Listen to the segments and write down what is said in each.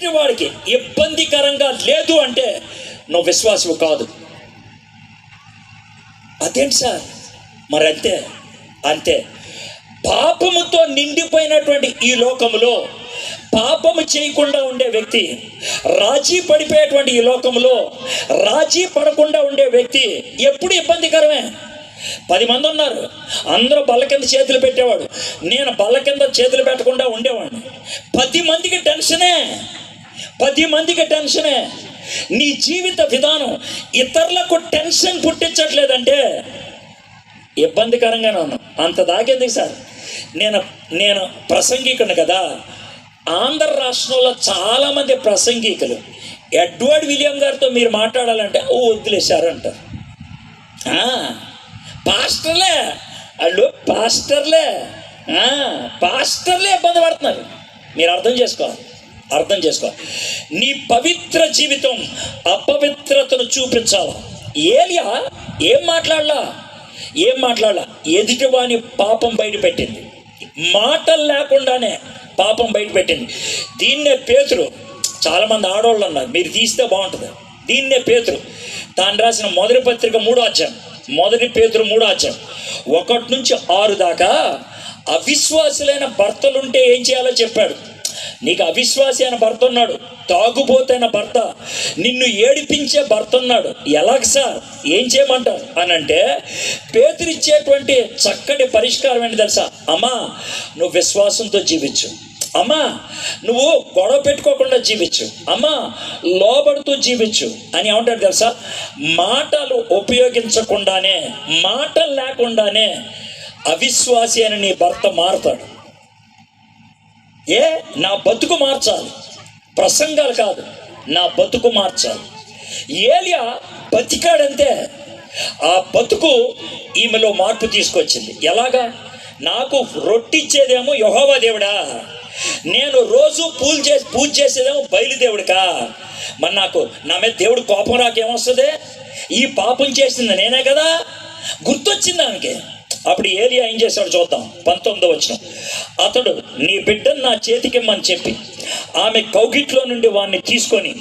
వాడికి ఇబ్బందికరంగా లేదు అంటే నువ్వు విశ్వాసం కాదు. అదేంటి సార్? మరి అంతే. అంతే పాపముతో నిండిపోయినటువంటి ఈ లోకములో పాపము చేయకుండా ఉండే వ్యక్తి రాజీ పడిపోయేటువంటి ఈ లోకంలో రాజీ పడకుండా ఉండే వ్యక్తి ఎప్పుడు ఇబ్బందికరమే? పది మంది ఉన్నారు. అందరూ బల్ల కింద చేతులు పెట్టేవాడు. నేను బల్ల కింద చేతులు పెట్టకుండా ఉండేవాడిని. పది మందికి టెన్షనే. పది మందికి టెన్షనే. నీ జీవిత విధానం ఇతరులకు టెన్షన్ పుట్టించట్లేదంటే ఇబ్బందికరంగానే ఉన్నాం. అంత దాకేందుకు సార్? నేను నేను ప్రసంగికను కదా. ఆంధ్ర రాష్ట్రంలో చాలామంది ప్రసంగికులు. ఎడ్వర్డ్ విలియం గారితో మీరు మాట్లాడాలంటే ఓ వదిలేశారంటారు ఆ, పాస్టర్లే. వాళ్ళు పాస్టర్లే. ఆ, పాస్టర్లే ఇబ్బంది పడుతున్నారు. మీరు అర్థం చేసుకోవాలి. అర్థం చేసుకో. నీ పవిత్ర జీవితం అపవిత్రతను చూపించాలి. ఏలియా ఏం మాట్లాడలా? ఏం మాట్లాడలా? ఎదుటివాని పాపం బయట పెట్టింది. మాటలు లేకుండానే పాపం బయట పెట్టింది. దీన్నే పేతురు చాలామంది ఆడవాళ్ళు అన్నారు మీరు తీస్తే బాగుంటుంది. దీన్నే పేతురు తాను రాసిన మొదటి పత్రిక మూడో అధ్యాయం మొదటి పేతురు మూడో అధ్యాయం. ఒకటి నుంచి ఆరు దాకా అవిశ్వాసులైన భర్తలుంటే ఏం చేయాలో చెప్పాడు. నీకు అవిశ్వాసి అయిన భర్త ఉన్నాడు. తాగుబోతైన భర్త. నిన్ను ఏడిపించే భర్త ఉన్నాడు. ఎలాగ సార్? ఏం చేయమంటారు అని అంటే పేతురిచ్చేటువంటి చక్కటి పరిష్కారం ఏంటి తెలుసా? అమ్మా నువ్వు విశ్వాసంతో జీవించు. అమ్మా నువ్వు గొడవ పెట్టుకోకుండా జీవించు. అమ్మా లోబడుతూ జీవించు అని ఏమంటాడు తెలుసా? మాటలు ఉపయోగించకుండానే మాటలు లేకుండానే అవిశ్వాసి అని నీ భర్త మారుతాడు. ఏ? నా బతుకు మార్చాలి. ప్రసంగాలు కాదు నా బతుకు మార్చాలి. ఏలియా బతికాడంతే. ఆ బతుకు ఈమెలో మార్పు తీసుకొచ్చింది. ఎలాగా? నాకు రొట్టిచ్చేదేమో యహోవా దేవుడా. నేను రోజు పూజ చేసి పూజ చేసేదేమో బయలుదేవుడికా. మరి నాకు నా మీద దేవుడు కోపం రాకేమొస్తుంది? ఈ పాపం చేసింది నేనే కదా? గుర్తొచ్చింది ఆమెకి. అప్పుడు ఏలియా ఏం చేశాడు చూద్దాం. పంతొమ్మిదో వచ్చిన అతడు నీ బిడ్డను నా చేతికిమ్మని చెప్పి ఆమె కౌగిట్లో నుండి వాడిని తీసుకొని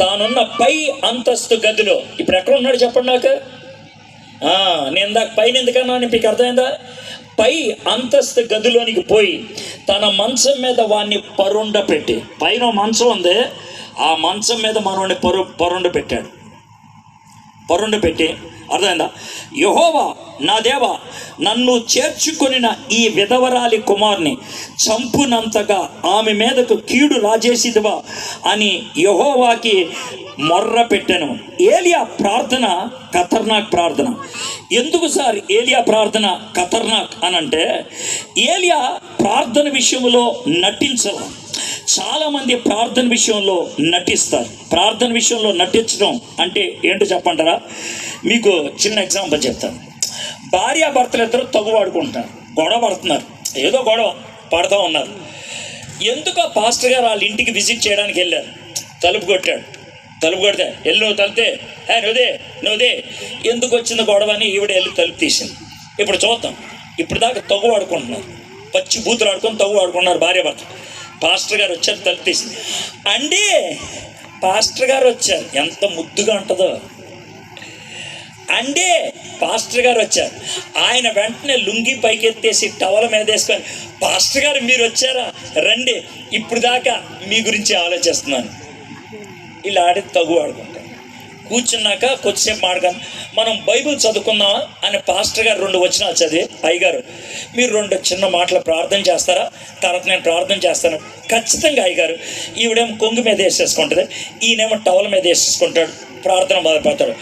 తానున్న పై అంతస్తు గదిలో ఇప్పుడు ఎక్కడ ఉన్నాడు చెప్పండి నాకు? నేను ఇందాక పైన ఎందుకన్నా మీకు అర్థమైందా? పై అంతస్తు గదిలోనికి పోయి తన మంచం మీద వాడిని పరుండ పెట్టి పైన మంచం ఉంది. ఆ మంచం మీద మనోడిని పరు పరుండ పెట్టాడు పరుండు పెట్టి. అర్థమైందా? యహోవా నా దేవ నన్ను చేర్చుకొనిన ఈ విధవరాలి కుమార్ని చంపునంతగా ఆమె మీదకు కీడు రాజేసిదివా అని యహోవాకి మొర్ర పెట్టాను. ఏలియా ప్రార్థన ఖతర్నాక్ ప్రార్థన. ఎందుకు సార్ ఏలియా ప్రార్థన ఖతర్నాక్ అని అంటే ఏలియా ప్రార్థన విషయంలో నటించడం చాలామంది ప్రార్థన విషయంలో నటిస్తారు. ప్రార్థన విషయంలో నటించడం అంటే ఏంటో చెప్పంటారా? మీకు చిన్న ఎగ్జాంపుల్ చెప్తాను. భార్య భర్తలు ఇద్దరు తగువాడుకుంటారు గొడవ పడుతున్నారు. ఏదో గొడవ పడుతూ ఉన్నారు. ఎందుకో పాస్టర్ గారు వాళ్ళ ఇంటికి విజిట్ చేయడానికి వెళ్ళారు. తలుపు కొట్టాడు. తలుపు కొడితే వెళ్ళి నువ్వు తలితే హే నువ్వుదే నువ్వుదే. ఎందుకు వచ్చింది గొడవ? అని ఈవిడ వెళ్ళి తలుపు తీసింది. ఇప్పుడు చూద్దాం. ఇప్పుడు దాకా తగు ఆడుకుంటున్నారు పచ్చి బూతులు ఆడుకొని తగు ఆడుకున్నారు భార్య భర్త పాస్టర్ గారు వచ్చారు తలుపు తీసింది అండి పాస్టర్ గారు వచ్చారు. ఎంత ముద్దుగా ఉంటుందో. అండే పాస్టర్ గారు వచ్చారు. ఆయన వెంటనే లుంగి పైకెత్తేసి టవల మీద వేసుకొని పాస్టర్ గారు మీరు వచ్చారా? రండి ఇప్పుడు దాకా మీ గురించి ఆలోచిస్తున్నాను. ఇలా ఆడి తగు ఆడుకుంటారు కూర్చున్నాక కొద్దిసేపు మాడగాను మనం బైబిల్ చదువుకుందామా అని పాస్టర్ గారు రెండు వచ్చినా చదివి అయ్యగారు మీరు రెండు చిన్న మాటలు ప్రార్థన చేస్తారా? తర్వాత నేను ప్రార్థన చేస్తాను. ఖచ్చితంగా అయ్యగారు ఈవిడేమో కొంగు మీద వేసేసుకుంటుంది ఈయనేమో టవల్ మీద వేసేసుకుంటాడు ప్రార్థన మొదలుపెడతాడు.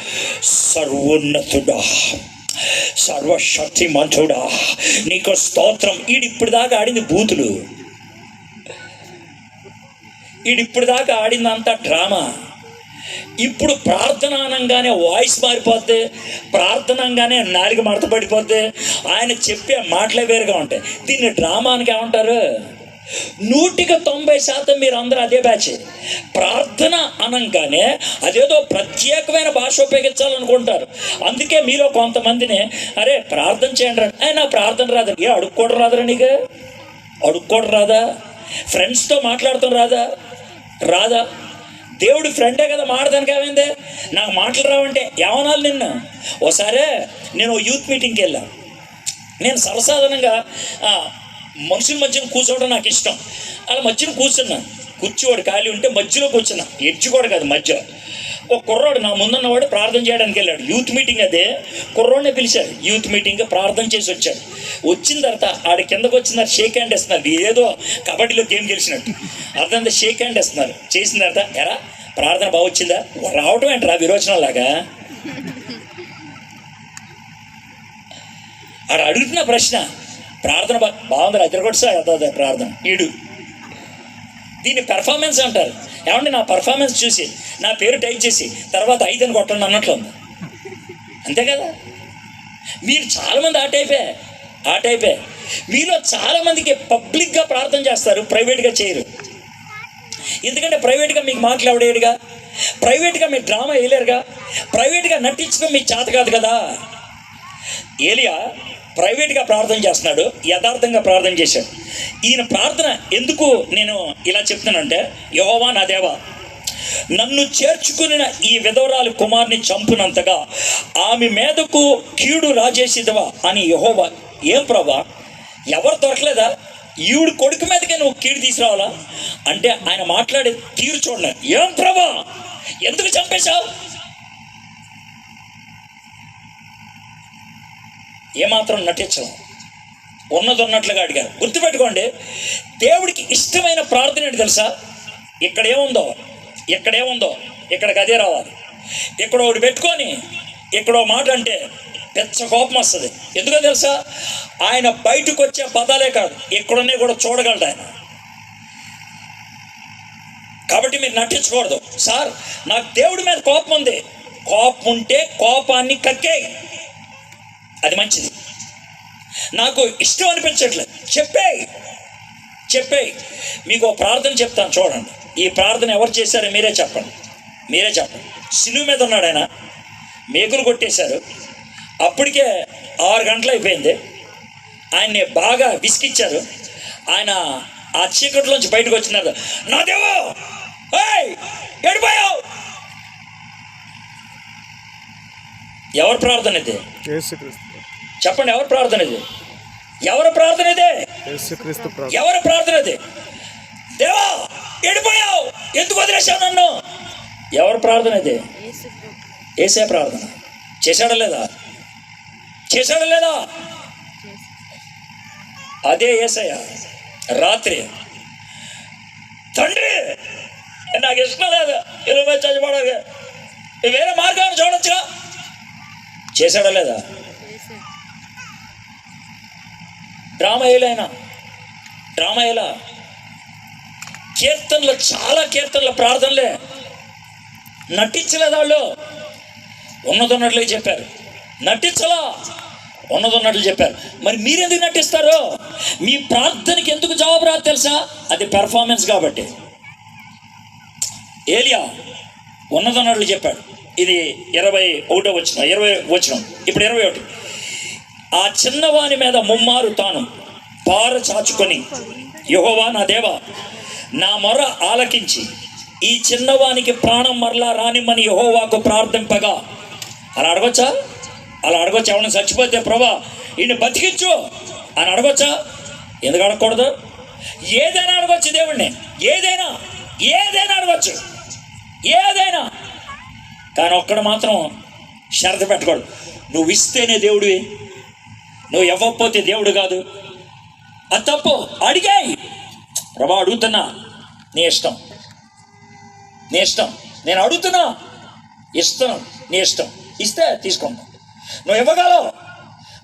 సర్వోన్నతుడా సర్వశక్తిమంతుడా నీకు స్తోత్రం. ఈడిప్పుడు దాకా ఆడింది బూతులు. ఈడిప్పుడు దాకా ఆడిందంతా డ్రామా. ఇప్పుడు ప్రార్థన అనగానే వాయిస్ మారిపోద్ది ప్రార్థన అనగానే నాలుగు మడత పడిపోద్ది. ఆయన చెప్పే మాటలే వేరుగా ఉంటాయి. దీన్ని డ్రామా అని ఏమంటారు? నూటికి తొంభై శాతం మీరు అందరూ అదే బ్యాచ్. ప్రార్థన అనగానే అదేదో ప్రత్యేకమైన భాష ఉపయోగించాలనుకుంటారు. అందుకే మీలో కొంతమందిని అరే ప్రార్థన చేయండి రా. నా ప్రార్థన రాదు. ఏ అడుక్కోవడం రాదురా నీకు? అడుక్కోవడం రాదా? ఫ్రెండ్స్తో మాట్లాడటం రాదా? రాదా? దేవుడు ఫ్రెండే కదా మాడదానికి ఏమైంది? నాకు మాటలు రావంటే ఏమనాలి నిన్ను? ఓసారే నేను ఓ యూత్ మీటింగ్కి వెళ్ళాను నేను సర్వసాధారణంగా మనుషుల మధ్యన కూర్చోవడం నాకు ఇష్టం. అలా మధ్యన కూర్చున్నాను కూర్చోవాడు ఖాళీ ఉంటే మధ్యలో కూర్చున్నా. ఎడ్జ్ కూడా కాదు మధ్య. ఒక కుర్రోడు నా ముందున్నవాడు ప్రార్థన చేయడానికి వెళ్ళాడు. యూత్ మీటింగ్ అదే. కుర్రోడినే పిలిచాడు. యూత్ మీటింగ్ ప్రార్థన చేసి వచ్చాడు. వచ్చిన తర్వాత ఆడ కిందకు వచ్చిన తర్వాత షేక్ హ్యాండ్ వేస్తున్నారు. ఏదో కబడ్డీలో గేమ్ గెలిచినట్టు. అర్థం షేక్ హ్యాండ్ ఇస్తున్నారు చేసిన తర్వాత ఎరా ప్రార్థన బాగా వచ్చిందా? రావటం ఏంట్రా విరోచనం లాగా ఆడ అడుగుతున్న ప్రశ్న ప్రార్థన బా బాగుంది అద్దరు సార్ అర్థం ప్రార్థన. ఈడు దీన్ని పెర్ఫార్మెన్స్ అంటారు. ఏమంటే నా పెర్ఫార్మెన్స్ చూసి నా పేరు టైప్ చేసి తర్వాత ఐదని కొట్టండి అన్నట్లు ఉంది. అంతే కదా? మీరు చాలామంది ఆ టైపే ఆ టైపే మీలో చాలామందికి పబ్లిక్గా ప్రార్థన చేస్తారు ప్రైవేట్గా చేయరు. ఎందుకంటే ప్రైవేట్గా మీకు మాటలు ప్రైవేట్గా మీరు డ్రామా వేయలేరుగా? ప్రైవేట్గా నటించడం మీకు చేత కాదు కదా? ఏలియా ప్రైవేట్గా ప్రార్థన చేస్తున్నాడు. యథార్థంగా ప్రార్థన చేశాడు. ఈయన ప్రార్థన ఎందుకు నేను ఇలా చెప్తున్నానంటే యహోవా నా దేవా నన్ను చేర్చుకుని ఈ విధవరాలు కుమార్ని చంపునంతగా ఆమె మీదకు కీడు రాజేసిదవా అని యహోవా ఏం ప్రభా ఎవరు దొరకలేదా? ఈవిడ కొడుకు మీదకే నువ్వు కీడు తీసుకురావాలా? అంటే ఆయన మాట్లాడే తీరు చూడండి. ఏం ప్రభా ఎందుకు చంపేశావు? ఏమాత్రం నటించడం ఉన్నది ఉన్నట్లుగా అడిగారు గుర్తుపెట్టుకోండి దేవుడికి ఇష్టమైన ప్రార్థన ఏంటి తెలుసా? ఇక్కడేముందో ఇక్కడేముందో ఇక్కడికి అదే రావాలి. ఇక్కడ ఒకటి పెట్టుకొని ఇక్కడ మాట అంటే పెచ్చ కోపం వస్తుంది. ఎందుకో తెలుసా? ఆయన బయటకు వచ్చే పదాలే కాదు. ఇక్కడనే కూడా చూడగలడు ఆయన. కాబట్టి మీరు నటించకూడదు. సార్ నాకు దేవుడి మీద కోపం ఉంది. కోపం ఉంటే కోపాన్ని కక్కేయి. అది మంచిది. నాకు ఇష్టం అనిపించట్లేదు. చెప్పేయి. చెప్పేయి. మీకు ఒక ప్రార్థన చెప్తాను చూడండి. ఈ ప్రార్థన ఎవరు చేశారో మీరే చెప్పండి. మీరే చెప్పండి. సిలువు మీద ఉన్నాడు ఆయన. మేకులు కొట్టేశారు. అప్పటికే ఆరు గంటలు అయిపోయింది. ఆయన్ని బాగా విసికిచ్చారు ఆయన ఆ చీకట్లోంచి బయటకు వచ్చినారు. నా దేవో! ఎడిపోయావు ఎవరి ప్రార్థన ఇది? చెప్పండి ఎవరి ప్రార్థన ఇది? ఎవరి ప్రార్థన ఇదే? ఎవరి ప్రార్థన ఇది? దేవా ఎడిపోయావు ఎందుకు వదిలేశావు నన్ను? ఎవరి ప్రార్థన ఇది? ఏసే ప్రార్థన. చేశాడా లేదా? చేశాడా లేదా? అదే ఏసయ్య. రాత్రి. తండ్రి నాకు ఇష్టం లేదు. ఇరవై చచ్చిపోవడానికి. వేరే మార్గాన్ని చూడొచ్చుగా. చేశాడా లేదా? డ్రామా వేయలేనా డ్రామా వేయలా కీర్తనలు చాలా కీర్తనలు ప్రార్థనలే. నటించలేదు వాళ్ళు. ఉన్నదొన్నట్లే చెప్పారు. నటించలా? ఉన్నదొన్నట్లు చెప్పారు. మరి మీరెందుకు నటిస్తారు? మీ ప్రార్థనకి ఎందుకు జవాబు రాదు తెలుసా? అది పెర్ఫార్మెన్స్ కాబట్టి. ఏలియా ఉన్నదొన్నట్లు చెప్పాడు. ఇది ఇరవై ఒకటో వచ్చిన ఇరవై వచ్చిన ఇప్పుడు ఇరవై ఒకటి. ఆ చిన్నవాని మీద ముమ్మారు తాను. పార చాచుకొని యహోవా నా దేవా నా మొర ఆలకించి ఈ చిన్నవానికి ప్రాణం మరలా రానిమ్మని యహోవాకు ప్రార్థింపగా. అలా అడగొచ్చా? అలా అడగొచ్చా? ఎవరైనా చచ్చిపోతే ప్రభా ఈయన బతికించు అని అడగొచ్చా? ఎందుకు అడగకూడదు? ఏదైనా అడగొచ్చు దేవుణ్ణి. ఏదైనా ఏదైనా అడగొచ్చు. ఏదైనా. కానీ ఒక్కడ మాత్రం షరత పెట్టకూడదు నువ్వు ఇస్తేనే దేవుడివి. నువ్వు ఇవ్వకపోతే దేవుడు కాదు. అది తప్పు అడిగాయి. ప్రభా అడుగుతున్నా. నీ ఇష్టం. నీ ఇష్టం. నేను అడుగుతున్నా. ఇస్తాను నీ ఇష్టం. ఇస్తే తీసుకుంటాం నువ్వు ఇవ్వగలవు.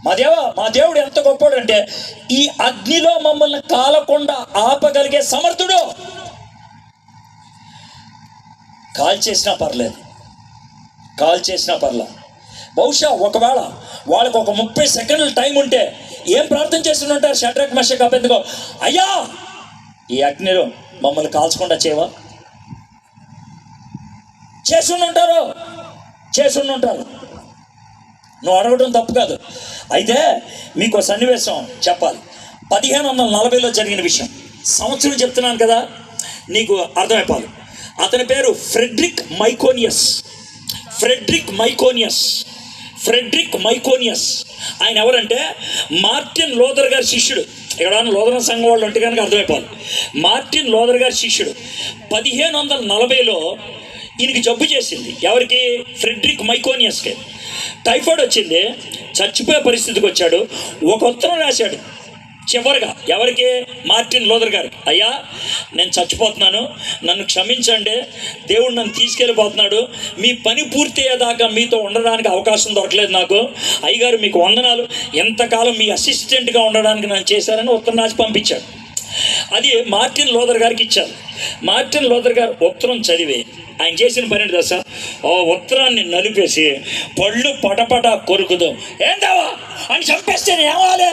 మా దేవ మా దేవుడు ఎంత గొప్పడు అంటే ఈ అగ్నిలో మమ్మల్ని కాలకుండా ఆపగలిగే సమర్థుడు. కాల్ చేసినా పర్లేదు. కాల్ చేసినా పర్లా బహుశా ఒకవేళ వాళ్ళకు ఒక ముప్పై సెకండ్ల టైం ఉంటే ఏం ప్రార్థన చేస్తుంటారు షట్రక్ మెషక్ అబ్బెందుకో అయ్యా! ఈ అగ్నిలో మమ్మల్ని కాల్చకుండా చేయవా? చేసుండి ఉంటారు ఉంటారు నువ్వు అడగడం తప్పు కాదు. అయితే మీకు సన్నివేశం చెప్పాలి. పదిహేను వందల నలభైలో జరిగిన విషయం. సంవత్సరం చెప్తున్నాను కదా నీకు అర్థమైపోదు అతని పేరు Frederick Myconius. Frederick Myconius. Frederick Myconius. ఆయన ఎవరంటే మార్టిన్ లోదర్ గారి శిష్యుడు. ఇక్కడ లోదన లోదర సంఘం వాళ్ళు ఉంటే కనుక అర్థమైపోవాలి. మార్టిన్ లోదర్ గారి శిష్యుడు. పదిహేను వందల నలభైలో ఈయనకి జబ్బు చేసింది. ఎవరికి? ఫ్రెడ్రిక్ మైకోనియస్కి. టైఫాయిడ్ వచ్చింది. చచ్చిపోయే పరిస్థితికి వచ్చాడు. ఒక ఉత్తరం రాశాడు. చివరిగా ఎవరికి? మార్టిన్ లోదర్ గారు అయ్యా నేను చచ్చిపోతున్నాను. నన్ను క్షమించండి. దేవుడు నన్ను తీసుకెళ్ళిపోతున్నాడు. మీ పని పూర్తి అయ్యేదాకా మీతో ఉండడానికి అవకాశం దొరకలేదు నాకు. అయ్యగారు మీకు వందనాలు. ఎంతకాలం మీ అసిస్టెంట్గా ఉండడానికి నన్ను చేశారని ఉత్తరం రాసి పంపించాడు. అది మార్టిన్ లోదర్ గారికి ఇచ్చారు. మార్టిన్ లోదర్ గారు ఉత్తరం చదివి ఆయన చేసిన పని ఏంటి తెలుసా? ఓ ఉత్తరాన్ని నలిపేసి పళ్ళు పటపట కొరుకుదాం. ఏందావా అని చంపేస్తే నేను ఏమవ్వాలి?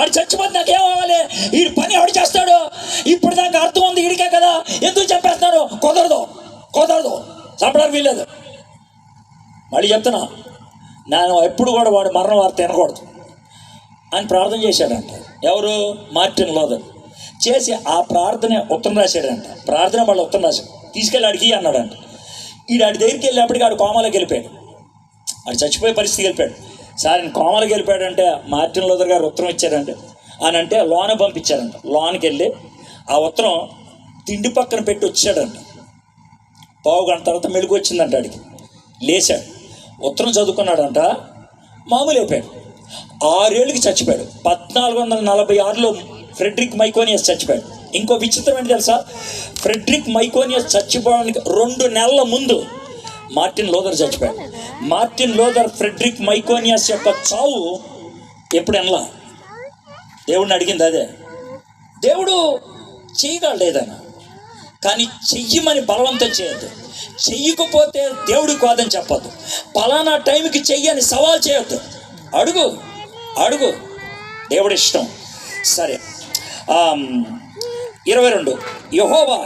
ఆడు చచ్చిపోతే నాకు ఏమవ్వాలి? ఈ పని ఎవడు చేస్తాడు? ఇప్పుడు దాకా అర్థం ఉంది ఇడికే కదా. ఎందుకు చంపేస్తున్నాడు కుదరదు. కుదరదు. చంపడానికి వీల్లేదు. మళ్ళీ చెప్తున్నా నేను ఎప్పుడు కూడా వాడు మరణ వార్త వినకూడదు. అని ప్రార్థన చేశాడంట. ఎవరు? మార్టిన్ లోదర్ చేసి ఆ ప్రార్థన ఉత్తరం రాశాడంట. ప్రార్థన వాళ్ళు ఉత్తరం రాశాడు. తీసుకెళ్ళి అడిగి అన్నాడంట. ఈడు ఆడి దగ్గరికి వెళ్ళినప్పటికీ ఆడు కోమాలోకి వెళ్ళిపోయాడు. ఆడు చచ్చిపోయే పరిస్థితికి వెళ్ళిపోయాడు. సార్ నేను కోమాలోకి వెళ్ళిపోయాడంటే మార్టిన్ లోదర్ గారు ఉత్తరం ఇచ్చాడంటే అని అంటే లోన పంపించారంట. లోన్కి వెళ్ళి ఆ ఉత్తరం తిండి పక్కన పెట్టి వచ్చాడంట. పావు గంట తర్వాత మెలుగు వచ్చిందంట ఆడికి. లేచాడు. ఉత్తరం చదువుకున్నాడంట. మామూలు అయిపోయాడు. ఆరేళ్ళకి చచ్చిపోయాడు. పద్నాలుగు వందల నలభై ఆరులో ఫ్రెడ్రిక్ మైకోనియస్ చచ్చిపోయాడు. ఇంకో విచిత్రం ఏంటి తెలుసా? ఫ్రెడ్రిక్ మైకోనియస్ చచ్చిపోవడానికి రెండు నెలల ముందు మార్టిన్ లోదర్ చచ్చిపోయాడు. మార్టిన్ లోదర్ ఫ్రెడ్రిక్ మైకోనియస్ యొక్క చావు ఎప్పుడు ఎనలా? దేవుడిని అడిగింది అదే. దేవుడు చేయగలడు ఏదైనా కానీ చెయ్యమని బలవంతం చేయొద్దు. చెయ్యకపోతే దేవుడు కాదని చెప్పొద్దు. పలానా టైంకి చెయ్యని సవాల్ చేయొద్దు. అడుగు అడుగు. దేవుడి ఇష్టం సరే. ఇరవై రెండు. యహోవా